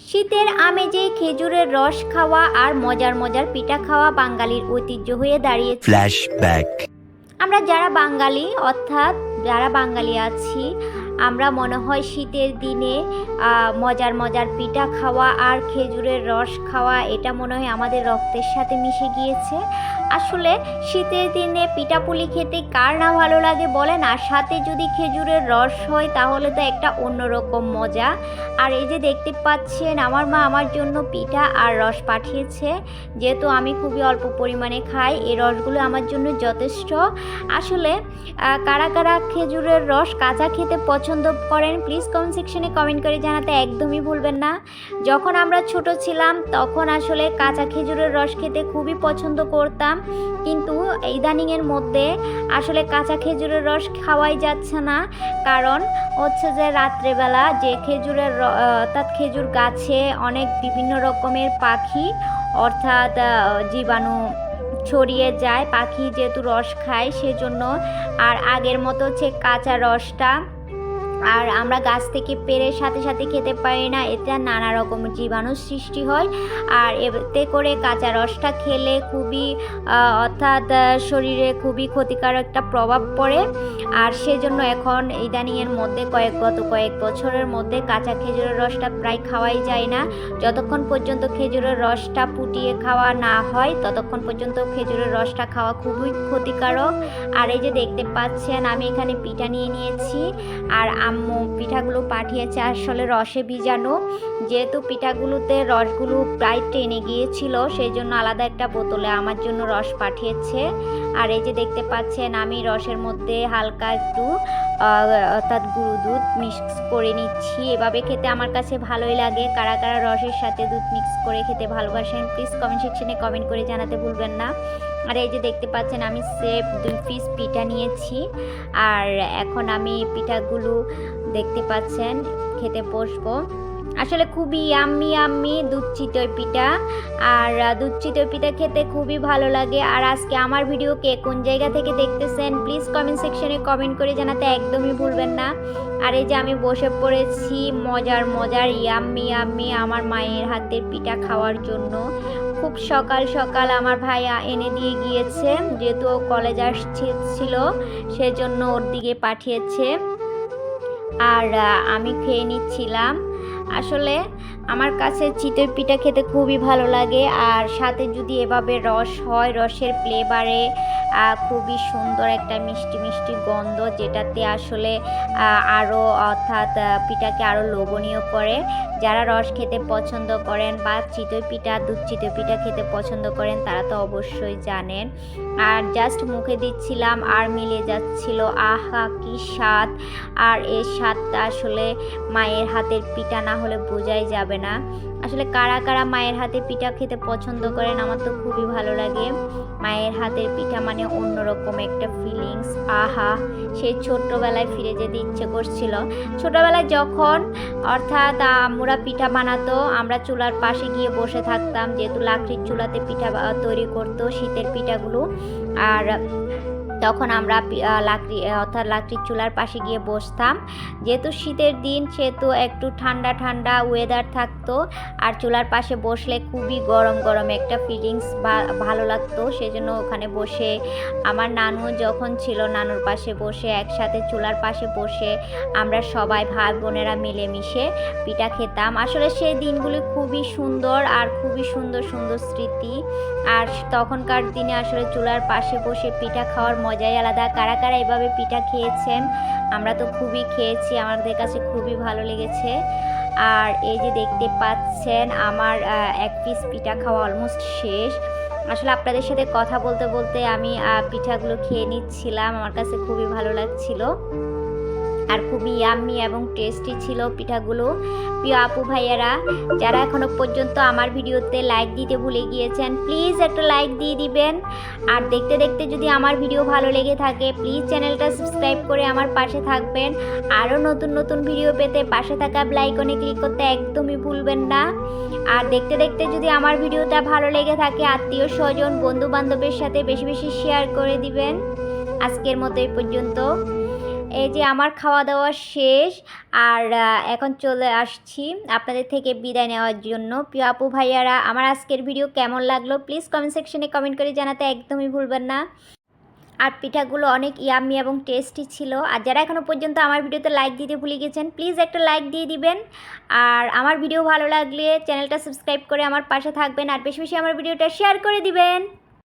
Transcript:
শীতের আমেজে খেজুরের রস খাওয়া আর মজার মজার পিঠা খাওয়া বাঙালির ঐতিহ্য হয়ে দাঁড়িয়েছে। ফ্ল্যাশব্যাক আমরা যারা বাঙালি অর্থাৎ যারা বাঙালি আছি আমরা মনে হয় শীতের দিনে মজার মজার পিঠা খাওয়া আর খেজুরের রস খাওয়া, এটা মনে হয় আমাদের রক্তের সাথে মিশে গিয়েছে। আসলে শীতের দিনে পিঠাপুলি খেতে কার না ভালো লাগে বলেন? আর সাথে যদি খেজুরের রস হয়, তাহলে তো একটা অন্যরকম মজা। আর এই যে দেখতে পাচ্ছেন, আমার মা আমার জন্য পিঠা আর রস পাঠিয়েছে। যেহেতু আমি খুবই অল্প পরিমাণে খাই, এই রসগুলো আমার জন্য যথেষ্ট। আসলে কারা কারা খেজুরের রস কাঁচা খেতে পছন্দ করেন প্লিজ কমেন্ট সেকশনে কমেন্ট করে জানাতে একদমই ভুলবেন না। যখন আমরা ছোট ছিলাম, তখন আসলে কাঁচা খেজুরের রস খেতে খুবই পছন্দ করতাম। কিন্তু ইদানিংয়ের মধ্যে আসলে কাঁচা খেজুরের রস খাওয়াই যাচ্ছে না। কারণ হচ্ছে যে রাত্রেবেলা যে খেজুরের অর্থাৎ খেজুর গাছে অনেক বিভিন্ন রকমের পাখি, অর্থাৎ জীবাণু ছড়িয়ে যায়, পাখি যেহেতু রস খায়, সেজন্য আর আগের মতো হচ্ছে কাঁচা রসটা আর আমরা গাছ থেকে পেরে সাথে সাথে খেতে পারি না। এতে নানা রকম জীবাণু সৃষ্টি হয়। আর এতে করে কাঁচা রসটা খেলে খুবই অর্থাৎ শরীরে খুবই ক্ষতিকারক একটা প্রভাব পড়ে। আর সেজন্য এখন ইদানিংয়ের মধ্যে কয়েক, গত কয়েক বছরের মধ্যে কাঁচা খেজুরের রসটা প্রায় খাওয়াই যায় না। যতক্ষণ পর্যন্ত খেজুরের রসটা ফুটিয়ে খাওয়া না হয়, ততক্ষণ পর্যন্ত খেজুরের রসটা খাওয়া খুবই ক্ষতিকারক। আর এই যে দেখতে পাচ্ছেন, আমি এখানে পিঠা নিয়ে নিয়েছি। আর আম্মু পিঠাগুলো পাঠিয়েছে আসলে রসে ভিজানো। যেহেতু পিঠাগুলোতে রসগুলো প্রায় টেনে গিয়েছিল সেই জন্য আলাদা একটা বোতলে আমার জন্য রস পাঠিয়েছে। আর এই যে দেখতে পাচ্ছেন, আমি রসের মধ্যে হালকা একটু অর্থাৎ গুঁড়ো দুধ মিক্স করে নিচ্ছি। এভাবে খেতে আমার কাছে ভালোই লাগে। কারা কারা রসের সাথে দুধ মিক্স করে খেতে ভালোবাসেন প্লিজ কমেন্ট সেকশনে কমেন্ট করে জানাতে ভুলবেন না। আর এই যে দেখতে পাচ্ছেন, আমি সেফ দুই পিস পিঠা নিয়েছি। আর এখন আমি পিঠাগুলো দেখতে পাচ্ছেন, খেতে বসবো। আসলে খুবই ইয়াম্মি ইয়াম্মি দুধ চিতই পিঠা। আর দুধ চিতই পিঠা খেতে খুবই ভালো লাগে। আর আজকে আমার ভিডিও কে কোন জায়গা থেকে দেখতেছেন প্লিজ কমেন্ট সেকশনে কমেন্ট করে জানাতে একদমই ভুলবেন না। আর এই যে আমি বসে পড়েছি মজার মজার ইয়াম্মি ইয়াম্মি আমার মায়ের হাতের পিঠা খাওয়ার জন্য। খুব সকাল সকাল আমার ভাইয়া এনে দিয়ে গিয়েছে, যেহেতু ও কলেজ আসছিল সেজন্য ওর দিকে পাঠিয়েছে। আর আমি খেয়ে নিচ্ছিলাম। আসলে আমার কাছে চিতই পিঠা খেতে খুবই ভালো লাগে, আর সাথে যদি এভাবে রস হয়, রসের ফ্লেভারে খুবই সুন্দর একটা মিষ্টি মিষ্টি গন্ধ যেটাতে আসলে আরও অর্থাৎ পিঠাকে আরও লোভনীয় করে। যারা রস খেতে পছন্দ করেন বা চিতই পিঠা, দুধ চিতই পিঠা খেতে পছন্দ করেন, তারা তো অবশ্যই জানেন। আর জাস্ট মুখে দিচ্ছিলাম, আর মিলে যাচ্ছিল, আহা, কি স্বাদ! আর এই স্বাদটা আসলে মায়ের হাতের পিঠা না হলে বোঝাই যাবে না। আসলে কারা কারা মায়ের হাতে পিঠা খেতে পছন্দ করেন, আমার তো খুবই ভালো লাগে। মায়ের হাতের পিঠা মানে অন্যরকম একটা ফিলিংস আহা! সেই ছোট্টবেলায় ফিরে যেতে ইচ্ছে করছিল। ছোটবেলায় যখন, অর্থাৎ আমরা পিঠা বানাতো, আমরা চুলার পাশে গিয়ে বসে থাকতাম, যেহেতু লাকড়ির চুলাতে পিঠা তৈরি করতো শীতের পিঠাগুলো। আর তখন আমরা লাকড়ি অর্থাৎ লাকড়ির চুলার পাশে গিয়ে বসতাম। যেহেতু শীতের দিন, সেহেতু একটু ঠান্ডা ঠান্ডা ওয়েদার থাকতো। আর চুলার পাশে বসলে খুবই গরম গরম একটা ফিলিংস ভালো লাগতো। সেজন্য ওখানে বসে আমার নানু যখন ছিল, নানুর পাশে বসে, একসাথে চুলার পাশে বসে আমরা সবাই ভাই বোনেরা মিলেমিশে পিঠা খেতাম। আসলে সেই দিনগুলি খুবই সুন্দর আর খুবই সুন্দর সুন্দর স্মৃতি। আর তখনকার দিনে আসলে চুলার পাশে বসে পিঠা খাওয়ার মজাই আলাদা। কারা কারা এভাবে পিঠা খেয়েছেন? আমরা তো খুবই খেয়েছি, আমাদের কাছে খুবই ভালো লেগেছে। আর এই যে দেখতে পাচ্ছেন, আমার এক পিস পিঠা খাওয়া অলমোস্ট শেষ। আসলে আপনাদের সাথে কথা বলতে বলতে আমি পিঠাগুলো খেয়ে নিচ্ছিলাম, আমার কাছে খুবই ভালো লাগছিল। আর খুবই ইয়াম্মি এবং টেস্টি ছিল পিঠাগুলো। প্রিয় আপু ভাইয়ারা, যারা এখনও পর্যন্ত আমার ভিডিওতে লাইক দিতে ভুলে গিয়েছেন প্লিজ একটা লাইক দিয়ে দিবেন। আর দেখতে দেখতে যদি আমার ভিডিও ভালো লেগে থাকে প্লিজ চ্যানেলটা সাবস্ক্রাইব করে আমার পাশে থাকবেন। আরও নতুন নতুন ভিডিও পেতে পাশে থাকা লাইকনে ক্লিক করতে একদমই ভুলবেন না। আর দেখতে দেখতে যদি আমার ভিডিওটা ভালো লেগে থাকে, আত্মীয় স্বজন বন্ধু বান্ধবের সাথে বেশি বেশি শেয়ার করে দিবেন। আজকের মতো এই পর্যন্ত। এই যে আমার খাওয়া দাওয়া শেষ, আর এখন চলে আসছি আপনাদের থেকে বিদায় নেওয়ার জন্য। প্রিয় আপু ভাইয়ারা, আমার আজকের ভিডিও কেমন লাগল প্লিজ কমেন্ট সেকশনে কমেন্ট করে জানাতে একদমই ভুলবেন না। আর পিঠাগুলো অনেক ইয়ামি এবং টেস্টি ছিল। আর যারা এখনও পর্যন্ত আমার ভিডিওতে লাইক দিতে ভুলে গেছেন প্লিজ একটা লাইক দিয়ে দিবেন। আর আমার ভিডিও ভালো লাগলে চ্যানেলটা সাবস্ক্রাইব করে আমার পাশে থাকবেন। আর বেশি বেশি আমার ভিডিওটা শেয়ার করে দিবেন।